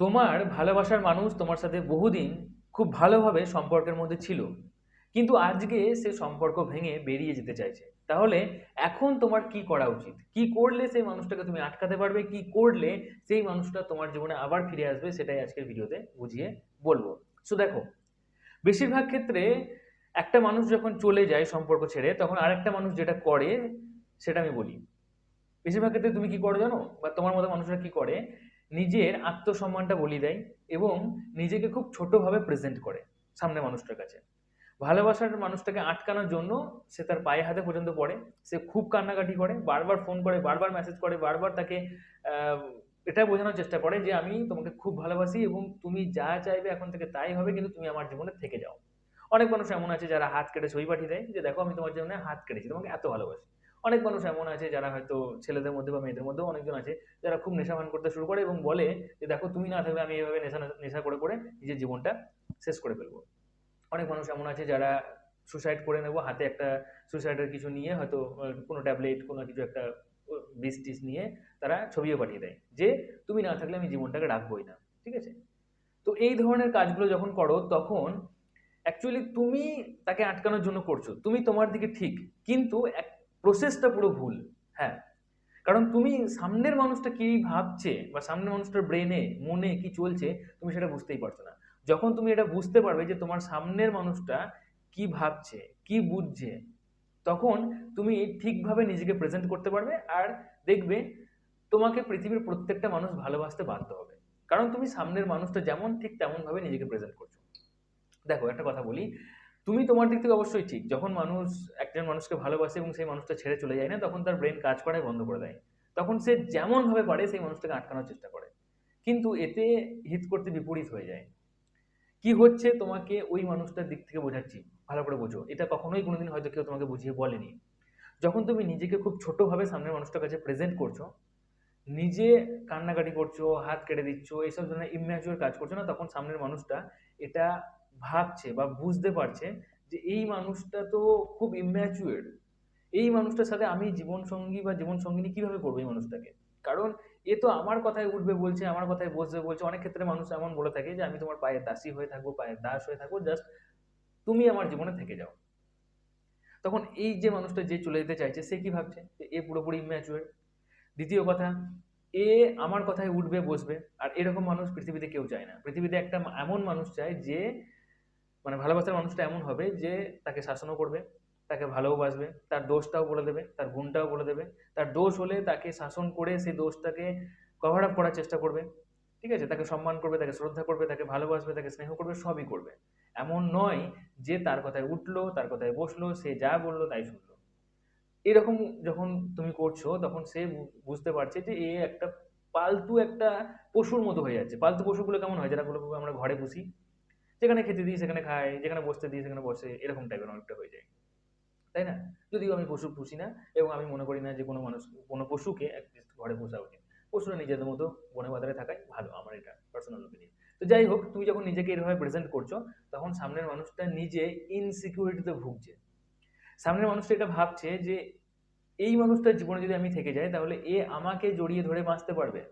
তোমার ভালোবাসার মানুষ তোমার সাথে বহুদিন খুব ভালোভাবে সম্পর্কের মধ্যে ছিল। কিন্তু আজকে সে সম্পর্ক ভেঙে বেরিয়ে যেতে চাইছে। তাহলে এখন তোমার কি করা উচিত? কি করলে সেই মানুষটাকে তুমি আটকাতে পারবে? কি করলে সেই মানুষটা তোমার জীবনে আবার ফিরে আসবে? সেটাই আজকের ভিডিওতে বুঝিয়ে বলব। সো দেখো, বেশিরভাগ ক্ষেত্রে একটা মানুষ যখন চলে যায় সম্পর্ক ছেড়ে, তখন আরেকটা মানুষ যেটা করে, সেটা আমি বলি। বেশিরভাগ ক্ষেত্রে তুমি কি করো জানো? বা তোমার মতো মানুষরা কি করে? নিজের আত্মসম্মানটা বলি দেয় এবং নিজেকে খুব ছোটভাবে প্রেজেন্ট করে সামনে মানুষটার কাছে। ভালোবাসার মানুষটাকে আটকানোর জন্য সে তার পায়ে হাতে পর্যন্ত পড়ে, সে খুব কান্নাকাটি করে, বারবার ফোন করে, বারবার মেসেজ করে, বারবার তাকে এটা বোঝানোর চেষ্টা করে যে আমি তোমাকে খুব ভালোবাসি এবং তুমি যা চাইবে এখন থেকে তাই হবে, কিন্তু তুমি আমার জীবনে থেকে যাও। অনেক মানুষ এমন আছে যারা হাত কেটে ছবি পাঠিয়ে দেয় যে, দেখো আমি তোমার জন্য হাত কেটেছি, তোমাকে এত ভালোবাসি। অনেক মানুষ এমন আছে যারা হয়তো ছেলেদের মধ্যে বা মেয়েদের মধ্যেও অনেকজন আছে যারা খুব নেশা ভান করতে শুরু করে এবং বলে যে, দেখো, তুমি না থাকলে আমি এইভাবে নেশা নেশা করে করে নিজের জীবনটা শেষ করে ফেলব। অনেক মানুষ এমন আছে যারা সুসাইড করে নেব, হাতে একটা সুসাইডের কিছু নিয়ে হয়তো কোনো ট্যাবলেট কোনো কিছু একটা বিষ টিস নিয়ে তারা ছবিও পাঠিয়ে দেয় যে, তুমি না থাকলে আমি জীবনটাকে রাখবোই না। ঠিক আছে? তো এই ধরনের কাজগুলো যখন করো, তখন অ্যাকচুয়ালি তুমি তাকে আটকানোর জন্য করছ। তুমি তোমার দিকে ঠিক, কিন্তু এক প্রসেসটা পুরো ভুল হ্যাঁ। কারণ তুমি সামনের মানুষটা কি ভাবছে বা সামনের মানুষটার ব্রেনে মনে কি চলছে, তুমি সেটা বুঝতেই পারছ না। যখন তুমি এটা বুঝতে পারবে যে তোমার সামনের মানুষটা কি ভাবছে, কি বুঝছে, তখন তুমি ঠিকভাবে নিজেকে প্রেজেন্ট করতে পারবে আর দেখবে তোমাকে পৃথিবীর প্রত্যেকটা মানুষ ভালোবাসতে বাধ্য হবে। কারণ তুমি সামনের মানুষটা যেমন ঠিক তেমনভাবে নিজেকে প্রেজেন্ট করছ। দেখো, একটা কথা বলি। তুমি তোমার দিক থেকে অবশ্যই ঠিক। যখন মানুষ একজন মানুষকে ভালোবাসে এবং সেই মানুষটা ছেড়ে চলে যায় না, তখন তার ব্রেন কাজ করাই বন্ধ করে দেয়। তখন সে যেমনভাবে পারে সেই মানুষটাকে আটকানোর চেষ্টা করে। কিন্তু এতে হিত করতে বিপরীত হয়ে যায়। কি হচ্ছে তোমাকে ওই মানুষটার দিক থেকে বোঝাচ্ছি? ভালো করে বোঝো। এটা কখনোই কোনোদিন হয়তো কেউ তোমাকে বুঝিয়ে বলেনি। যখন তুমি নিজেকে খুব ছোটোভাবে সামনের মানুষটার কাছে প্রেজেন্ট করছ, নিজে কান্নাকাটি করছ, হাত কেটে দিচ্ছ, এইসব ধরনের ইম্যাচুয়ার কাজ করছ না, তখন সামনের মানুষটা এটা ভাবছে বা বুঝতে পারছে যে এই মানুষটা তো খুব ইম্যাচুয়ার এই মানুষটার সাথে আমি জীবন সঙ্গী বা জীবন সঙ্গিনী কীভাবে করব এই মানুষটাকে? কারণ এ তো আমার কথায় উঠবে বলছে, আমার কথায় বসবে বলছে। অনেক ক্ষেত্রে মানুষ এমন বলে থাকে যে, আমি তোমার পায়ে দাসী হয়ে থাকব, পায়ের দাস হয়ে থাকব। জাস্ট তুমি আমার জীবনে থেকে যাও। তখন এই যে মানুষটা যে চলে যেতে চাইছে, সে কি ভাবছে? যে এ পুরোপুরি ইম্যাচুয়ার দ্বিতীয় কথা, এ আমার কথায় উঠবে, বসবে। আর এরকম মানুষ পৃথিবীতে কেউ চায় না। পৃথিবীতে একটা এমন মানুষ চায় যে মানে ভালোবাসার মানুষটা এমন হবে যে তাকে শাসনও করবে, তাকে ভালোবাসবে, তার দোষটাও বলে দেবে, তার গুণটাও বলে দেবে, তার দোষ হলে তাকে শাসন করে সেই দোষটাকে কভার আপ করার চেষ্টা করবে, ঠিক আছে? তাকে সম্মান করবে, তাকে শ্রদ্ধা করবে, তাকে ভালোবাসবে, তাকে স্নেহ করবে, সবই করবে। এমন নয় যে তার কথায় উঠল, তার কথায় বসল, সে যা বলল তাই শুনলো। এরকম যখন তুমি করছ, তখন সে বুঝতে পারছে যে এ একটা পালতু একটা পশুর মতো হয়ে যাচ্ছে। পালতু পশুগুলো কেমন হয়? যেগুলো আমরা ঘরে পুষি যেখানে খেতে দিই, সেখানে খায় যেখানে বসতে দিই, সেখানে বসে, এরকম টাইপের অনেকটা হয়ে যায়। তাই না? যদিও আমি পশু পুষি না, এবং আমি মনে করি না যে কোনো মানুষ, কোনো পশুকে অ্যাটলিস্ট ঘরে পোষা উচিত। পশুরা নিজেদের মতো বনে বাজারে থাকাই ভালো, আমার এটা পার্সোনাল ওপিনিয়ন তো যাই হোক, তুমি যখন নিজেকে এভাবে প্রেজেন্ট করছ, তখন সামনের মানুষটা নিজে ইনসিকিউরিটিতে ভুগছে। সামনের মানুষটা এটা ভাবছে যে, এই মানুষটার জীবনে যদি আমি থেকে যাই, তাহলে এ আমাকে জড়িয়ে ধরে বাঁচতে পারবে।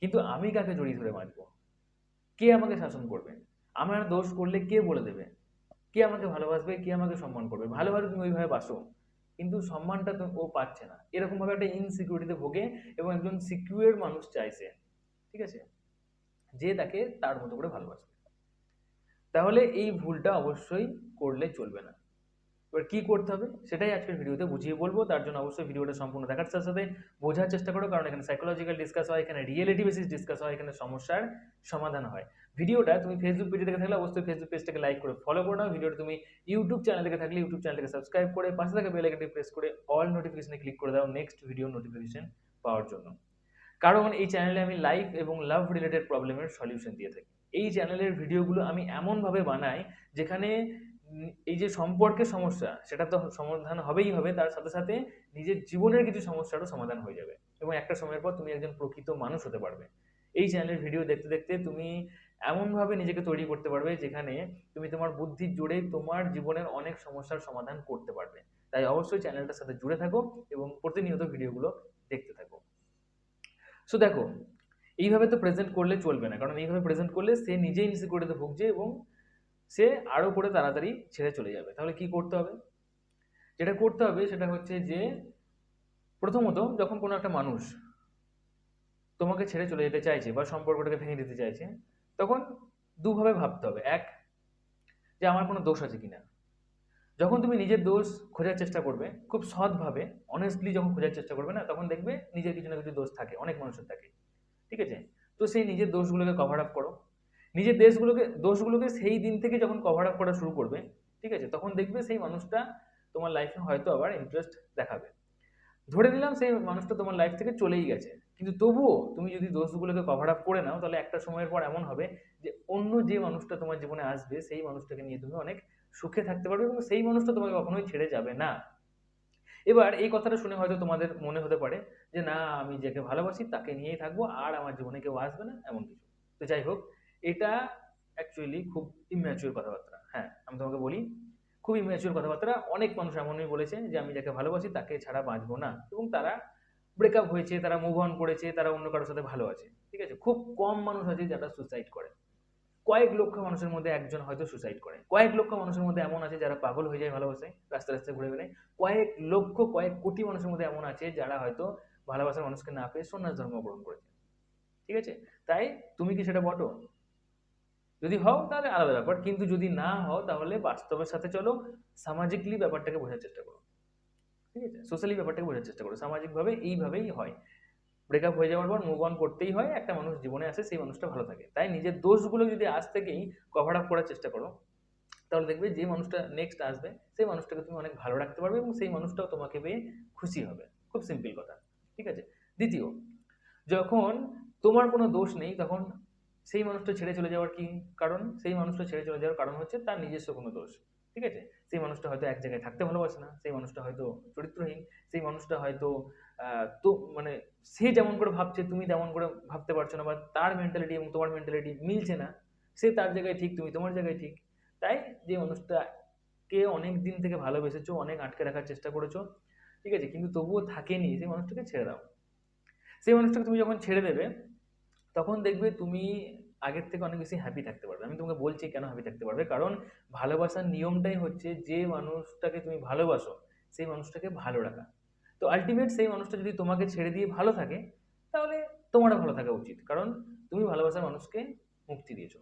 কিন্তু আমি কাকে জড়িয়ে ধরে বাঁচবো? কে আমাকে শাসন করবে? আমার দোষ করলে কে বলে দেবে? কে আমাকে ভালোবাসবে? কে আমাকে সম্মান করবে? ভালোভাবে তুমি ওইভাবে বাসো। কিন্তু সম্মানটা তো ও পাচ্ছে না। এরকমভাবে একটা ইনসিকিউরিটিতে ভোগে এবং একজন সিকিউর মানুষ চাইছে। ঠিক আছে? যে তাকে তার মতো করে ভালোবাসবে। তাহলে এই ভুলটা অবশ্যই করলে চলবে না। এবার কী করতে হবে? সেটাই আজকের ভিডিওতে বুঝিয়ে বলব। তার জন্য অবশ্যই ভিডিওটা সম্পূর্ণ দেখার সাথে সাথে বোঝার চেষ্টা করো। কারণ এখানে সাইকোলজিক্যাল ডিসকাস হয়, এখানে রিয়েলিটি বেসিস ডিসকাস হয়, এখানে সমস্যার সমাধান হয়। ভিডিওটা তুমি ফেসবুক পেজে দেখে থাকলে অবশ্যই ফেসবুক পেজটাকে লাইক করে ফলো করে নাও। ভিডিওটা তুমি ইউটিউব চ্যানেল থেকে থাকলে ইউটিউব চ্যানেলটাকে সাবস্ক্রাইব করে পাশে থাকা বেল আইকনটি প্রেস করে অল নোটিফিকেশনে ক্লিক করে দাও নেক্সট ভিডিও নোটিফিকেশন পাওয়ার জন্য। কারণ এই চ্যানেলে আমি লাইফ এবং লাভ রিলেটেড প্রবলেমের সলিউশন দিয়ে থাকি। এই চ্যানেলের ভিডিওগুলো আমি এমনভাবে বানাই যেখানে এই যে সম্পর্কের সমস্যা, সেটা তো সমাধান হবেই হবে, তার সাথে সাথে নিজের জীবনের কিছু সমস্যারও সমাধান হয়ে যাবে। এবং একটা সময়ের পর তুমি একজন প্রকৃত মানুষ হতে পারবে। এই চ্যানেলের ভিডিও দেখতে দেখতে তুমি এমনভাবে নিজেকে তৈরি করতে পারবে যেখানে তুমি তোমার বুদ্ধির জোরে তোমার জীবনের অনেক সমস্যার সমাধান করতে পারবে। তাই অবশ্যই চ্যানেলটার সাথে জুড়ে থাকো এবং প্রতিনিয়ত ভিডিওগুলো দেখতে থাকো। সো দেখো, এইভাবে তো প্রেজেন্ট করলে চলবে না। কারণ এইভাবে প্রেজেন্ট করলে সে নিজেই ইনসিকিউরিটিতে ভুগছে এবং সে আরও করে তাড়াতাড়ি ছেড়ে চলে যাবে। তাহলে কি করতে হবে? যেটা করতে হবে সেটা হচ্ছে যে, প্রথমত যখন কোনো একটা মানুষ তোমাকে ছেড়ে চলে যেতে চাইছে বা সম্পর্কটাকে ভেঙে দিতে চাইছে তখন দুভাবে ভাবতে হবে। এক, যে আমার কোনো দোষ আছে কিনা। যখন তুমি নিজের দোষ খোঁজার চেষ্টা করবে, খুব সৎভাবে অনেস্টলি যখন খোঁজার চেষ্টা করবে না, তখন দেখবে নিজের কিছু না কিছু দোষ থাকে, অনেক মানুষের থাকে। ঠিক আছে? তো সেই নিজের দোষগুলোকে কভার আপ করো। নিজের দেশগুলোকে, দোষগুলোকে সেই দিন থেকে যখন কভার আপ করা শুরু করবে, ঠিক আছে? তখন দেখবে সেই মানুষটা তোমার লাইফে হয়তো আবার ইন্টারেস্ট দেখাবে। ধরে নিলাম সেই মানুষটা তোমার লাইফ থেকে চলেই গেছে। কিন্তু তবুও তুমি যদি দোষগুলোকে কভার আপ করে নাও, তাহলে একটা সময়ের পর এমন হবে যে অন্য যে মানুষটা তোমার জীবনে আসবে, সেই মানুষটাকে নিয়ে তুমি অনেক সুখে থাকতে পারবে এবং সেই মানুষটা তোমাকে কখনোই ছেড়ে যাবে না। এবার এই কথাটা শুনে হয়তো তোমাদের মনে হতে পারে যে, না, আমি যাকে ভালোবাসি তাকে নিয়েই থাকব, আর আমার জীবনে কেউ আসবে না। এমন কিছু। তো যাই হোক, এটা অ্যাকচুয়ালি খুব ইম্যাচুর কথাবার্তা। হ্যাঁ আমি তোমাকে বলি, খুব ইম্যাচুর কথাবার্তা। অনেক মানুষ এমনই বলেছে যে, আমি যাকে ভালোবাসি তাকে ছাড়া বাঁচবো না। এবং তারা ব্রেকআপ হয়েছে, তারা মুভ অন করেছে, তারা অন্য কারোর সাথে ভালো আছে, ঠিক আছে? খুব কম মানুষ আছে যারা সুসাইড করে। কয়েক লক্ষ মানুষের মধ্যে একজন হয়তো সুসাইড করে। কয়েক লক্ষ মানুষের মধ্যে এমন আছে যারা পাগল হয়ে যায় ভালোবাসে রাস্তা রাস্তায় ঘুরে বেড়ায়। কয়েক লক্ষ, কয়েক কোটি মানুষের মধ্যে এমন আছে যারা হয়তো ভালোবাসার মানুষকে না পেয়ে সন্ন্যাস ধর্ম গ্রহণ করেছে। ঠিক আছে? তাই তুমি কি সেটা বটো? যদি হও তাহলে আলাদা ব্যাপার, কিন্তু যদি না হও তাহলে বাস্তবের সাথে চলো, সামাজিকলি ব্যাপারটাকে বোঝার চেষ্টা করো। ঠিক আছে? সোশ্যালি ব্যাপারটাকে বোঝার চেষ্টা করো। সামাজিকভাবে এইভাবেই হয়। ব্রেকআপ হয়ে যাওয়ার পর মুভ অন করতেই হয়, একটা মানুষ জীবনে আসে, সেই মানুষটা ভালো থাকে। তাই নিজের দোষগুলো যদি আজ থেকেই কভার আপ করার চেষ্টা করো, তাহলে দেখবে যে মানুষটা নেক্সট আসবে, সেই মানুষটাকে তুমি অনেক ভালো রাখতে পারবে এবং সেই মানুষটাও তোমাকে পেয়ে খুশি হবে। খুব সিম্পল কথা। ঠিক আছে? দ্বিতীয়, যখন তোমার কোনো দোষ নেই, তখন সেই মানুষটা ছেড়ে চলে যাওয়ার কি কারণ? সেই মানুষটা ছেড়ে চলে যাওয়ার কারণ হচ্ছে তার নিজস্ব কোনো দোষ। ঠিক আছে? সেই মানুষটা হয়তো এক জায়গায় থাকতে ভালোবাসে না, সেই মানুষটা হয়তো চরিত্রহীন, সেই মানুষটা হয়তো তো মানে সে যেমন করে ভাবছে, তুমি তেমন করে ভাবতে পারছ না বা তার মেন্টালিটি এবং তোমার মেন্টালিটি মিলছে না, সে তার জায়গায় ঠিক, তুমি তোমার জায়গায় ঠিক। তাই যে মানুষটাকে অনেক দিন থেকে ভালোবেসেছো, অনেক আটকে রাখার চেষ্টা করেছ, ঠিক আছে? কিন্তু তবুও থাকেনি, সেই মানুষটাকে ছেড়ে দাও। সেই মানুষটাকে তুমি যখন ছেড়ে দেবে, তখন দেখবে তুমি আগের থেকে অনেক বেশি হ্যাপি থাকতে পারবে। আমি তোমাকে বলছি কেন হ্যাপি থাকতে পারবে? কারণ ভালোবাসার নিয়মটাই হচ্ছে যে মানুষটাকে তুমি ভালোবাসো, সেই মানুষটাকে ভালো রাখা। তো আলটিমেট সেই মানুষটা যদি তোমাকে ছেড়ে দিয়ে ভালো থাকে, তাহলে তোমারও ভালো থাকা উচিত। কারণ তুমি ভালোবাসার মানুষকে মুক্তি দিয়েছ।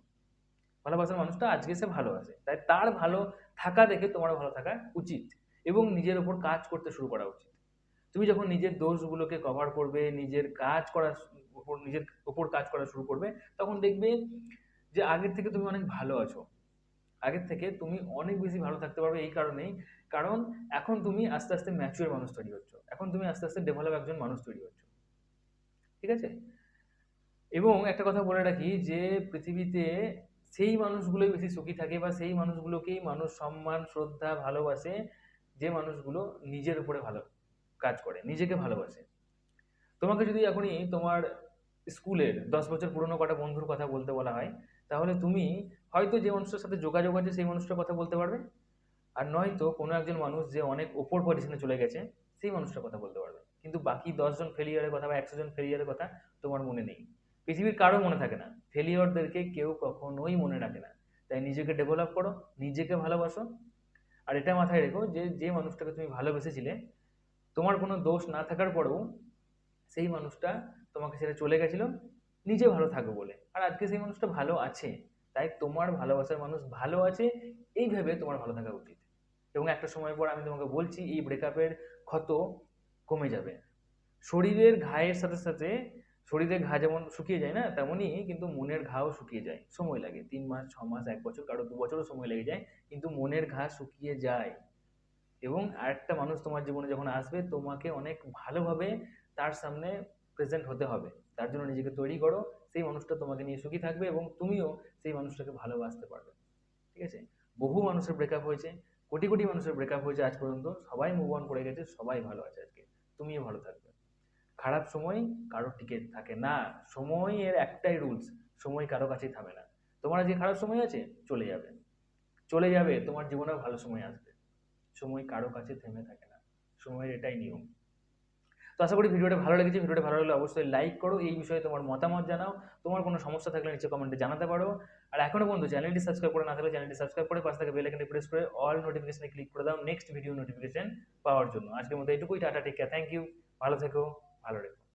ভালোবাসার মানুষটা আজকে সে ভালো আছে। তাই তার ভালো থাকা দেখে তোমারও ভালো থাকা উচিত। এবং নিজের ওপর কাজ করতে শুরু করা উচিত। তুমি যখন নিজের দোষগুলোকে কভার করবে, নিজের কাজ করা ওপর, নিজের ওপর কাজ করা শুরু করবে, তখন দেখবে যে আগের থেকে তুমি অনেক ভালো আছো। আগের থেকে তুমি অনেক বেশি ভালো থাকতে পারবে এই কারণেই। কারণ এখন তুমি আস্তে আস্তে ম্যাচুয়ার মানুষ তৈরি হচ্ছ। এখন তুমি আস্তে আস্তে ডেভেলপ একজন মানুষ তৈরি হচ্ছ। ঠিক আছে? এবং একটা কথা বলে রাখি যে পৃথিবীতে সেই মানুষগুলোই বেশি সুখী থাকে বা সেই মানুষগুলোকেই মানুষ সম্মান, শ্রদ্ধা, ভালোবাসে যে মানুষগুলো নিজের উপরে ভালো কাজ করে নিজেকে ভালোবাসে। তোমাকে যদি এখনই তোমার স্কুলের দশ বছর পুরনো কটা বন্ধুর কথা বলতে বলা হয় তাহলে তুমি হয়তো যে মানুষটার সাথে যোগাযোগ আছে সেই মানুষটার কথা বলতে পারবে। আর নয়তো কোনো একজন মানুষ যে অনেক ওপর পজিশনে চলে গেছে সেই মানুষটার কথা বলতে পারবে। কিন্তু বাকি দশজন ফেলিয়ারের কথা বা একশো জন ফেলিয়ারের কথা তোমার মনে নেই। পৃথিবীর কারও মনে থাকে না। ফেলিওরদেরকে কেউ কখনোই মনে রাখে না। তাই নিজেকে ডেভেলপ করো নিজেকে ভালোবাসো। আর এটা মাথায় রেখো যে যে মানুষটাকে তুমি ভালোবেসেছিলে তোমার কোনো দোষ না থাকার পরেও সেই মানুষটা তোমাকে ছেড়ে চলে গেছিল, নিজে ভালো থাকো বলে। আর আজকে সেই মানুষটা ভালো আছে, তাই তোমার ভালোবাসার মানুষ ভালো আছে, এই ভেবে তোমার ভালো থাকা উচিত। এবং একটা সময় পর আমি তোমাকে বলছি, এই ব্রেকআপের ক্ষত কমে যাবে। শরীরের ঘায়ের সাথে সাথে শরীরের ঘা যেমন শুকিয়ে যায় না তেমনই কিন্তু মনের ঘাও শুকিয়ে যায়। সময় লাগে। তিন মাস, ছ মাস, এক বছর, কারও দু বছরও সময় লেগে যায়, কিন্তু মনের ঘা শুকিয়ে যায়। এবং আরেকটা মানুষ তোমার জীবনে যখন আসবে, তোমাকে অনেক ভালোভাবে তার সামনে প্রেজেন্ট হতে হবে। তার জন্য নিজেকে তৈরি করো, সেই মানুষটা তোমাকে নিয়ে সুখী থাকবে এবং তুমিও সেই মানুষটাকে ভালোবাসতে পারবে। ঠিক আছে? বহু মানুষের ব্রেকআপ হয়েছে, কোটি কোটি মানুষের ব্রেকআপ হয়েছে আজ পর্যন্ত। সবাই মুভ অন করে গেছে, সবাই ভালো আছে আজকে। তুমিও ভালো থাকবে। খারাপ সময় কারও টিকে থাকে না। সময়ের একটাই রুলস সময় কারও কাছেই থামে না। তোমার আজকে খারাপ সময় আছে, চলে যাবে। চলে যাবে, তোমার জীবনেও ভালো সময় আসবে। সময় কারও কাছে থেমে থাকে না। সময়ের এটাই নিয়ম। তো আশা করি ভিডিওটা ভালো লেগেছে। ভিডিওটা ভালো লাগলে অবশ্যই লাইক করো। এই বিষয়ে তোমার মতামত জানাও। তোমার কোনো সমস্যা থাকলে নিচে কমেন্টে জানাতে পারো। আর এখনও বন্ধু চ্যানেলটি সাবস্ক্রাইব করে না থাকলে চ্যানেলটি সাবস্ক্রাইব করে পাশে থেকে বেল আইকনটি প্রেস করে অল নোটিফিকেশনে ক্লিক করে দাও। নেক্সট ভিডিও নোটিফিকেশন পাওয়ার জন্য। আজকের মতো এটুকুই tata take care thank you ভালো থেকো। ভালো রেখো।